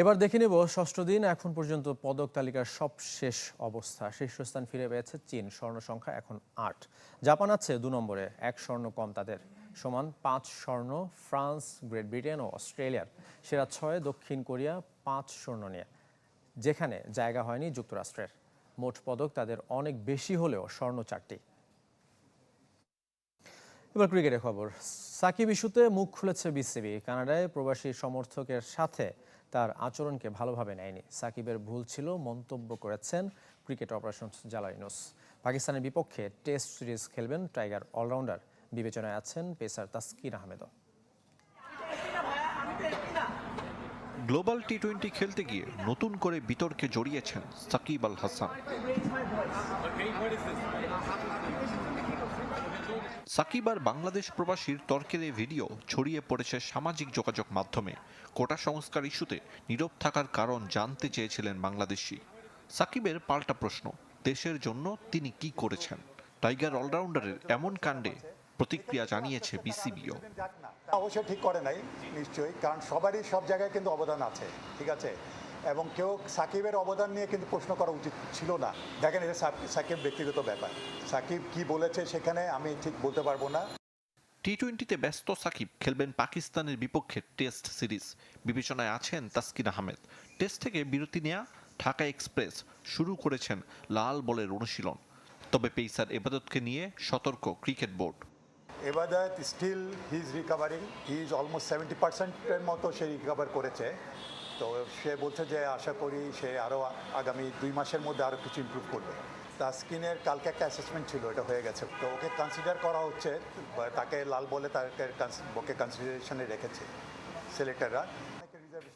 এবার দেখে নেব ষষ্ঠ দিন, এখন পর্যন্ত পদক তালিকার সবশেষ অবস্থা। শীর্ষস্থান ফিরে পেয়েছে চীন, স্বর্ণ সংখ্যা এখন আট। জাপান আছে দু নম্বরে, এক স্বর্ণ কম তাদের সমান পাঁচ স্বর্ণ, ফ্রান্স, গ্রেট ব্রিটেন ও অস্ট্রেলিয়ার। সেরা ছয়, দক্ষিণ কোরিয়া, পাঁচ স্বর্ণ নিয়ে। যেখানে জায়গা হয়নি যুক্তরাষ্ট্রের। মোট পদক তাদের অনেক বেশি হলেও স্বর্ণ চারটি। এবার ক্রিকেটের খবর। সাকিব ইস্যুতে মুখ খুলেছে বিসিবি। কানাডায় প্রবাসী সমর্থকের সাথে তার আচরণকে ভালোভাবে নেয়নি। সাকিবের ভুল ছিল, মন্তব্য করেছেন ক্রিকেট অপারেশনস জালাইনুস পাকিস্তানের বিপক্ষে টেস্ট সিরিজ খেলবেন টাইগার অলরাউন্ডার। বিবেচনায় আছেন পেসার তাসকির আহমেদও। গ্লোবাল টি টোয়েন্টি খেলতে গিয়ে নতুন করে বিতর্কে জড়িয়েছেন সাকিব আল হাসান। সাকিব আর বাংলাদেশ প্রবাসীর তর্কের এই ভিডিও ছড়িয়ে পড়েছে সামাজিক যোগাযোগ মাধ্যমে। কোটা সংস্কার ইস্যুতে নীরব থাকার কারণ জানতে চেয়েছিলেন বাংলাদেশি। সাকিবের পাল্টা প্রশ্ন, দেশের জন্য তিনি কি করেছেন? টাইগার অলরাউন্ডারের এমন কাণ্ডে প্রতিক্রিয়া জানিয়েছে বিসিবিও। অবশ্যই ঠিক করে নাই, নিশ্চয়ই, কারণ সবারই সব জায়গায় কিন্তু অবদান আছে, ঠিক আছে? এবং কেউ সাকিবের অবদান নিয়ে কিন্তু প্রশ্ন করা উচিত ছিল না। দেখেন এটা সাক- সাকিব ব্যক্তিগত ব্যাপার। সাকিব কি বলেছে সেখানে আমি ঠিক বলতে পারব না। টি টোয়েন্টিতে ব্যস্ত সাকিব খেলবেন পাকিস্তানের বিপক্ষে টেস্ট সিরিজ। বিবেচনায় আছেন তাসকিন আহমেদ। টেস্ট থেকে বিরতি নেয়া ঢাকা এক্সপ্রেস শুরু করেছেন লাল বলের অনুশীলন। তবে পেইসার এবাদতকে নিয়ে সতর্ক cricket board. Ebadot still he is recovering he is almost seventy পার্সেন্টের মতো সে রিকাভার করেছে। তো সে বলছে যে আশা করি সে আরও আগামী দুই মাসের মধ্যে আরও কিছু ইমপ্রুভ করবে। তাস্কিনের কালকে একটা অ্যাসেসমেন্ট ছিল এটা হয়ে গেছে। তো ওকে কনসিডার করা হচ্ছে তাকে লাল বলে তাকে ওকে কনসিডারেশনে রেখেছে সিলেক্টররা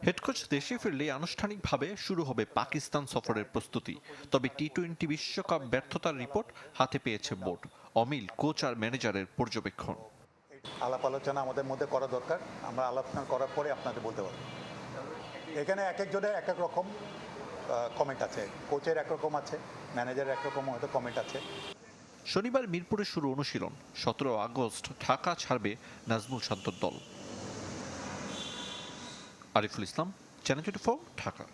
হেড কোচ দেশে ফিরলে আনুষ্ঠানিকভাবে শুরু হবে পাকিস্তান সফরের প্রস্তুতি। তবে টি টোয়েন্টি বিশ্বকাপ ব্যর্থতার রিপোর্ট হাতে পেয়েছে বোর্ড। অমিল কোচ আর ম্যানেজারের পর্যবেক্ষণ। আলাপ আলোচনা আমাদের মধ্যে করা দরকার। আমরা আলোচনা করার পরে আপনাদের বলতে পারব। এখানে এক একজনের এক এক রকম কমেন্ট আছে। কোচের একরকম আছে ম্যানেজারের একরকম হয়তো কমেন্ট আছে। শনিবার মিরপুরে শুরু অনুশীলন। সতেরো আগস্ট ঢাকা ছাড়বে নাজমুল শান্তর দল। Ariful Islam channel twenty four Dhaka.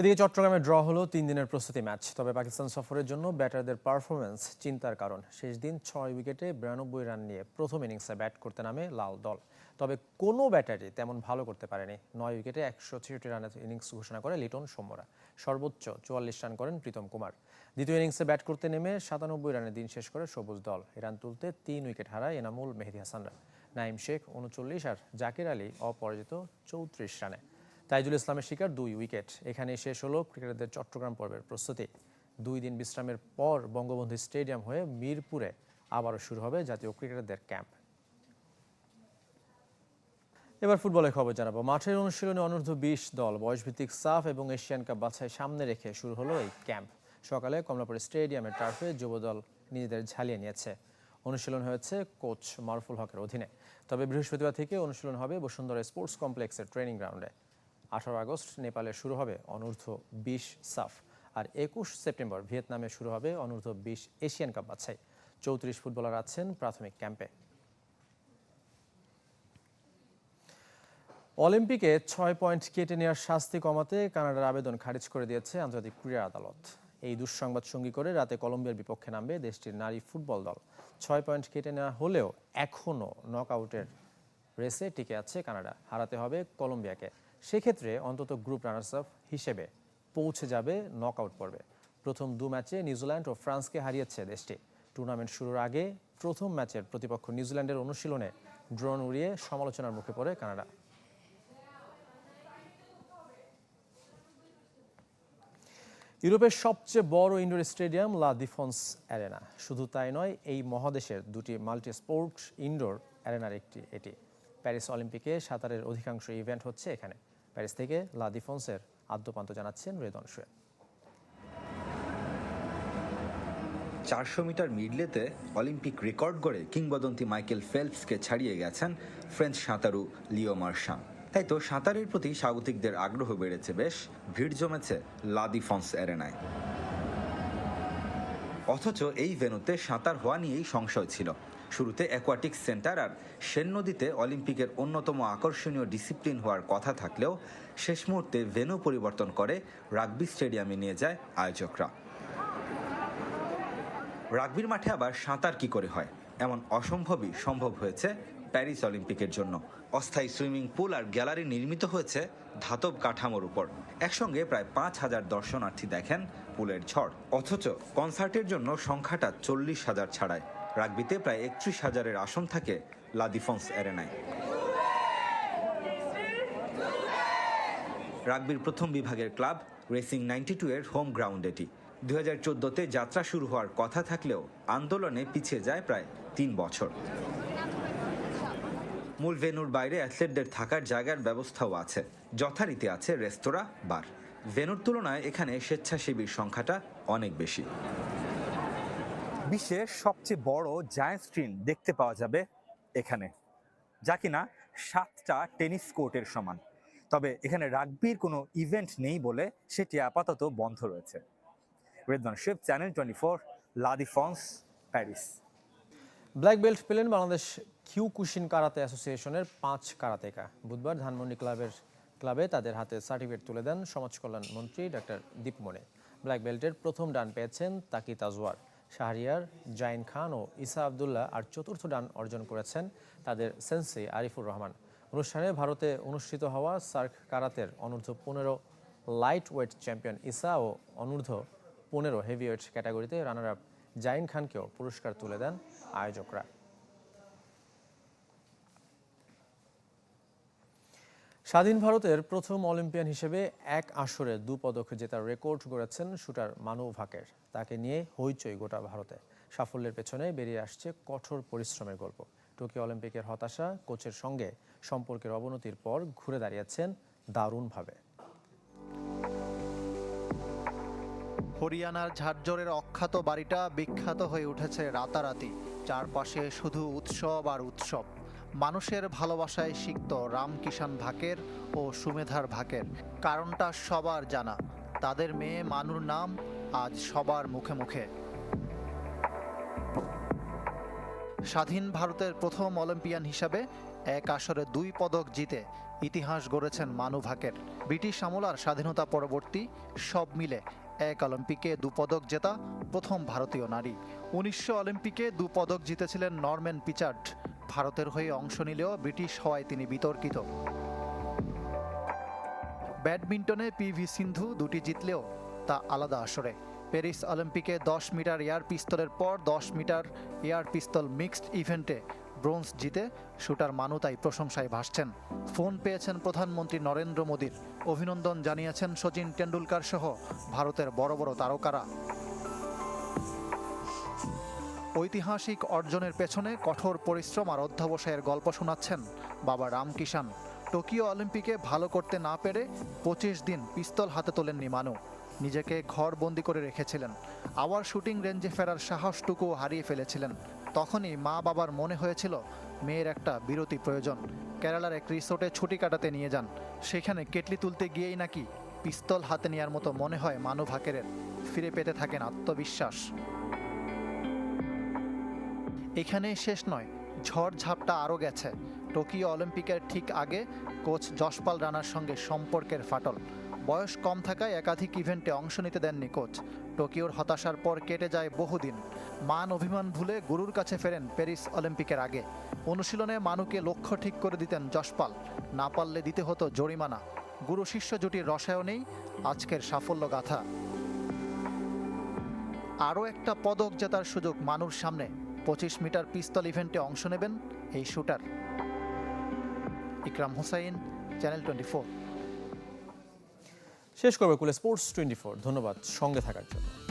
এদিকে চট্টগ্রামে ড্র হলো তিন দিনের প্রস্তুতি ম্যাচ, তবে পাকিস্তান সফরের জন্য ব্যাটারদের পারফরমেন্স চিন্তার কারণ। শেষ দিন ছয় উইকেটে বিরানব্বই রান নিয়ে প্রথম ইনিংসে ব্যাট করতে নামে লাল দল। তবে কোনো ব্যাটারই তেমন ভালো করতে পারেনি। নয় উইকেটে একশো ছেষট্টি রানের ইনিংস ঘোষণা করে লিটন সৌম্যরা সর্বোচ্চ চুয়াল্লিশ রান করেন প্রীতম কুমার। দ্বিতীয় ইনিংসে ব্যাট করতে নেমে সাতানব্বই রানে দিন শেষ করে সবুজ দল। এ রান তুলতে তিন উইকেট হারায় এনামুল মেহেদি হাসানরা। নাইম শেখ উনচল্লিশ আর জাকির আলী অপরাজিত চৌত্রিশ রানে। তাইজুল ইসলামের শিকার দুই উইকেট। এখানে শেষ হলো ক্রিকেটারদের চট্টগ্রাম পর্বের প্রস্তুতি। দুই দিন বিশ্রামের পর বঙ্গবন্ধু স্টেডিয়াম হয়ে মিরপুরে আবারও শুরু হবে জাতীয় ক্রিকেটারদের ক্যাম্প। এবার ফুটবলের খবর জানাব। মাঠের অনুশীলনে অনূর্ধ্ব বিশ দল, বয়সভিত্তিক সাফ এবং এশিয়ান কাপ বাছাই সামনে রেখে শুরু হলো এই ক্যাম্প। সকালে কমলাপুর স্টেডিয়ামের টার্ফে যুবদল নিজেদের ঝালিয়ে নিয়েছে। অনুশীলন হয়েছে কোচ মারফুল হকের অধীনে। তবে বৃহস্পতিবার থেকে অনুশীলন হবে বসুন্ধরা স্পোর্টস কমপ্লেক্সের ট্রেনিং গ্রাউন্ডে। আঠারো আগস্ট নেপালে শুরু হবে অনূর্ধ্ব বিশ সাফ। আর একুশ সেপ্টেম্বর ভিয়েতনামে শুরু হবে অনূর্ধ্ব বিশ এশিয়ান কাপ বাছাই। চৌত্রিশ ফুটবলার আছেন প্রাথমিক ক্যাম্পে। অলিম্পিকে ছয় পয়েন্ট কেটে নেওয়ার শাস্তি কমাতে কানাডার আবেদন খারিজ করে দিয়েছে আন্তর্জাতিক ক্রীড়া আদালত। এই দুঃসংবাদ সঙ্গী করে রাতে কলম্বিয়ার বিপক্ষে নামবে দেশটির নারী ফুটবল দল। ছয় পয়েন্ট কেটে নেওয়া হলেও এখনও নকআউটের রেসে টিকে আছে কানাডা। হারাতে হবে কলম্বিয়াকে। সেক্ষেত্রে অন্তত গ্রুপ রানার্স আপ হিসেবে পৌঁছে যাবে নকআউট পর্বে। প্রথম দু ম্যাচে নিউজিল্যান্ড ও ফ্রান্সকে হারিয়েছে দেশটি। টুর্নামেন্ট শুরুর আগে প্রথম ম্যাচের প্রতিপক্ষ নিউজিল্যান্ডের অনুশীলনে ড্রোন উড়িয়ে সমালোচনার মুখে পড়ে কানাডা। ইউরোপের সবচেয়ে বড় ইনডোর স্টেডিয়াম লা ডিফন্স অ্যারেনা শুধু তাই নয়, এই মহাদেশের দুটি মাল্টি স্পোর্ট ইনডোর অ্যারেনার একটি, এটি। প্যারিস অলিম্পিকে সাঁতারের অধিকাংশ ইভেন্ট হচ্ছে এখানে। প্যারিস থেকে লা ডিফন্সের আদ্যপান্ত জানাচ্ছেন রেদন শুয়ে চারশো মিটার মিডলেতে অলিম্পিক রেকর্ড গড়ে কিংবদন্তি মাইকেল ফেলপসকে ছাড়িয়ে গেছেন ফ্রেঞ্চ সাঁতারু লিও মার্শাম। তাই তো সাঁতারের প্রতি স্বাগতিকদের আগ্রহ বেড়েছে বেশ, ভিড় জমেছে লাদিফন্স অ্যারেনায়। অথচ এই ভেনুতে সাঁতার হওয়া নিয়েই সংশয় ছিল। শুরুতে অ্যাকোয়াটিক সেন্টার আর সেন নদীতে অলিম্পিকের অন্যতম আকর্ষণীয় ডিসিপ্লিন হওয়ার কথা থাকলেও শেষ মুহূর্তে ভেনু পরিবর্তন করে রাগবি স্টেডিয়ামে নিয়ে যায় আয়োজকরা। রাগবির মাঠে আবার সাঁতার কি করে হয়? এমন অসম্ভবই সম্ভব হয়েছে প্যারিস অলিম্পিকের জন্য। অস্থায়ী সুইমিং পুল আর গ্যালারি নির্মিত হয়েছে ধাতব কাঠামোর উপর। একসঙ্গে প্রায় পাঁচ হাজার দর্শনার্থী দেখেন পুলের ঝড়। অথচ কনসার্টের জন্য সংখ্যাটা চল্লিশ হাজার ছাড়ায়। রাগবিতে প্রায় একত্রিশ হাজারের আসন থাকে লাদিফন্স অ্যারেনায়। রাগবির প্রথম বিভাগের ক্লাব রেসিং নাইনটি টু এর হোম গ্রাউন্ড এটি। দু হাজার চোদ্দোতে যাত্রা শুরু হওয়ার কথা থাকলেও আন্দোলনে পিছিয়ে যায় প্রায় তিন বছর। মূল ভেনুর বাইরে অ্যাথলেটদের থাকার জায়গার ব্যবস্থাও আছে। যথারীতি আছে রেস্তোরাঁ, বার। ভেনুর তুলনায় এখানে স্বেচ্ছাসেবীর সংখ্যাটা অনেক বেশি। বিশ্বের সবচেয়ে বড় জায়ান্ট স্ক্রিন দেখতে পাওয়া যাবে এখানে। যা কিনা সাতটা টেনিস কোর্টের সমান। তবে এখানে রাগবির কোনো ইভেন্ট নেই বলে সেটি আপাতত বন্ধ রয়েছে। Redman Shib channel twenty four লাদিফন্স Paris black belt পেলেন বাংলাদেশ কিউকুশিন কারাতে অ্যাসোসিয়েশনের পাঁচ কারাতেকা। বুধবার ধানমন্ডি ক্লাবের ক্লাবে তাদের হাতে সার্টিফিকেট তুলে দেন সমাজ কল্যাণ মন্ত্রী ডক্টর দীপমণি। ব্ল্যাক বেল্টের প্রথম ডান পেয়েছেন তাকি তাজওয়ার শাহরিয়ার, জাইন খান ও ইসা আবদুল্লাহ আর চতুর্থ ডান অর্জন করেছেন তাদের সেন্সি আরিফুর রহমান। অনুষ্ঠানে ভারতে অনুষ্ঠিত হওয়া সার্ক কারাতের অনূর্ধ্ব পনেরো লাইট ওয়েট চ্যাম্পিয়ন ইসা ও অনূর্ধ্ব পনেরো হেভি হেভিওয়েট ক্যাটাগরিতে রানার আপ জাইন খানকেও পুরস্কার তুলে দেন আয়োজকরা। স্বাধীন ভারতের প্রথম অলিম্পিয়ান হিসেবে এক আসরে দু পদক জেতার রেকর্ড গড়েছেন শুটার মানু ভাকের। তাকে নিয়ে হইচই গোটা ভারতে। সাফল্যের পেছনে বেরিয়ে আসছে কঠোর পরিশ্রমের গল্প। টোকিও অলিম্পিকের হতাশা কোচের সঙ্গে সম্পর্কের অবনতির পর ঘুরে দাঁড়িয়েছেন দারুণভাবে। হরিয়ানার ঝাড়জরের অখ্যাত বাড়িটা বিখ্যাত হয়ে উঠেছে রাতারাতি। চারপাশে শুধু উৎসব আর উৎসব। মানুষের ভালোবাসায় সিক্ত রামকিষান ভাকের ও সুমেধার ভাকের। কারণটা সবার জানা। তাদের মেয়ে মানুর নাম আজ সবার মুখে মুখে। স্বাধীন ভারতের প্রথম অলিম্পিয়ান হিসাবে এক আসরে দুই পদক জিতে ইতিহাস গড়েছেন মানু ভাকের। ব্রিটিশ আমলার স্বাধীনতা পরবর্তী সব মিলে এক অলিম্পিকে দু পদক জেতা প্রথম ভারতীয় নারী। উনিশশো অলিম্পিকে দু পদক জিতেছিলেন নরম্যান পিচার্ড। ভারতের হয়ে অংশ নিলেও ব্রিটিশ হওয়ায় তিনি বিতর্কিত। ব্যাডমিন্টনে পি ভি সিন্ধু দুটি জিতলেও তা আলাদা আসরে। প্যারিস অলিম্পিকে দশ মিটার এয়ার পিস্তলের পর দশ মিটার এয়ার পিস্তল মিক্সড ইভেন্টে ব্রোঞ্জ জিতে শুটার মানু তাই প্রশংসায় ভাসছেন। ফোন পেয়েছেন প্রধানমন্ত্রী নরেন্দ্র মোদীর। অভিনন্দন জানিয়েছেন সচিন টেন্ডুলকার সহ ভারতের বড় বড় তারকারা। ঐতিহাসিক অর্জনের পেছনে কঠোর পরিশ্রম আর অধ্যবসায়ের গল্প শোনাচ্ছেন বাবা রামকিষান টোকিও অলিম্পিকে ভালো করতে না পেরে পঁচিশ দিন পিস্তল হাতে তোলেননি মানু। নিজেকে ঘর বন্দি করে রেখেছিলেন। আবার শুটিং রেঞ্জে ফেরার সাহসটুকুও হারিয়ে ফেলেছিলেন। তখনই মা বাবার মনে হয়েছিল, মেয়ের একটা বিরতি প্রয়োজন। কেরালার এক রিসোর্টে ছুটি কাটাতে নিয়ে যান। সেখানে কেটলি তুলতে গিয়েই নাকি পিস্তল হাতে নেওয়ার মতো মনে হয় মানু ভাকেরের। ফিরে পেতে থাকেন আত্মবিশ্বাস। এখানে শেষ নয়, ঝড় ঝাপটা আরও গেছে। টোকিও অলিম্পিকের ঠিক আগে কোচ যশপাল রানার সঙ্গে সম্পর্কের ফাটল। বয়স কম থাকায় একাধিক ইভেন্টে অংশ নিতে দেননি কোচ। টোকিওর হতাশার পর কেটে যায় বহুদিন। মান অভিমান ভুলে গুরুর কাছে ফেরেন প্যারিস অলিম্পিকের আগে। অনুশীলনে মানুকে লক্ষ্য ঠিক করে দিতেন যশপাল। না পারলে দিতে হতো জরিমানা। গুরু শিষ্য জুটির রসায়নেই আজকের সাফল্য গাথা। আরও একটা পদক জেতার সুযোগ মানুর সামনে। পঁচিশ মিটার পিস্তল ইভেন্টে অংশ নেবেন এই shooter. Ikram Hussain, channel twenty four. শেষ করবে কুলে স্পোর্টস টোয়েন্টি ফোর। ধন্যবাদ সঙ্গে থাকার জন্য।